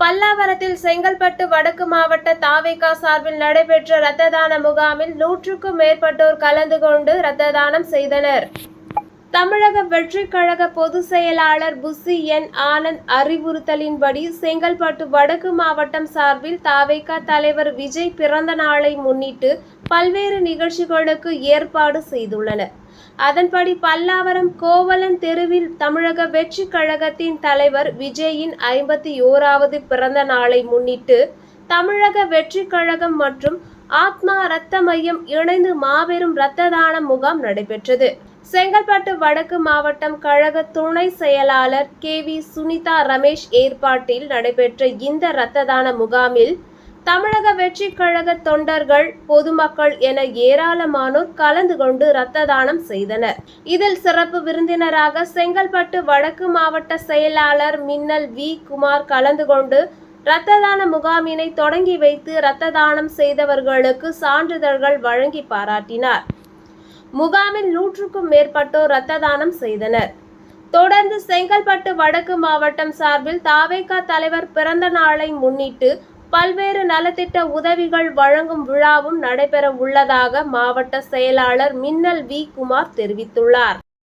பல்லாவரத்தில் செங்கல்பட்டு வடக்கு மாவட்ட தாவேகா சார்பில் நடைபெற்ற இரத்த தான முகாமில் நூற்றுக்கும் மேற்பட்டோர் கலந்து கொண்டு இரத்த தானம் செய்தனர். தமிழக வெற்றி கழக பொதுச் செயலாளர் புசி என் ஆனந்த் அறிவுறுத்தலின்படி செங்கல்பட்டு வடக்கு மாவட்டம் சார்பில் தாவேகா தலைவர் விஜய் பிறந்த நாளை முன்னிட்டு பல்வேறு நிகழ்ச்சிகளுக்கு ஏற்பாடு செய்துள்ளனர். அதன்படி பல்லாவரம் கோவலன் தெருவில் தமிழக வெற்றி கழகத்தின் தலைவர் விஜயின் ஐம்பத்தி ஓராவது பிறந்த நாளை முன்னிட்டு தமிழக வெற்றி கழகம் மற்றும் ஆத்மா இரத்த மையம் இணைந்து மாபெரும் இரத்த தான முகாம் நடைபெற்றது. செங்கல்பட்டு வடக்கு மாவட்டம் கழக துணை செயலாளர் கே வி சுனிதா ரமேஷ் ஏற்பாட்டில் நடைபெற்ற இந்த இரத்த தான முகாமில் தமிழக வெற்றி கழக தொண்டர்கள் பொதுமக்கள் என ஏராளமானோர் கலந்து கொண்டு இரத்த தானம் செய்தனர். இதில் சிறப்பு விருந்தினராக செங்கல்பட்டு வடக்கு மாவட்ட செயலாளர் மின்னல் வி. குமார் கலந்து கொண்டு இரத்த தான முகாமினை தொடங்கி வைத்து இரத்த தானம் செய்தவர்களுக்கு சான்றிதழ்கள் வழங்கி பாராட்டினார். முகாமில் நூற்றுக்கும் மேற்பட்டோர் இரத்த தானம் செய்தனர். தொடர்ந்து செங்கல்பட்டு வடக்கு மாவட்டம் சார்பில் தாவேகா தலைவர் பிறந்த நாளை முன்னிட்டு பல்வேறு நலத்திட்ட உதவிகள் வழங்கும் விழாவும் நடைபெற உள்ளதாக மாவட்ட செயலாளர் மின்னல் வி. குமார் தெரிவித்துள்ளார்.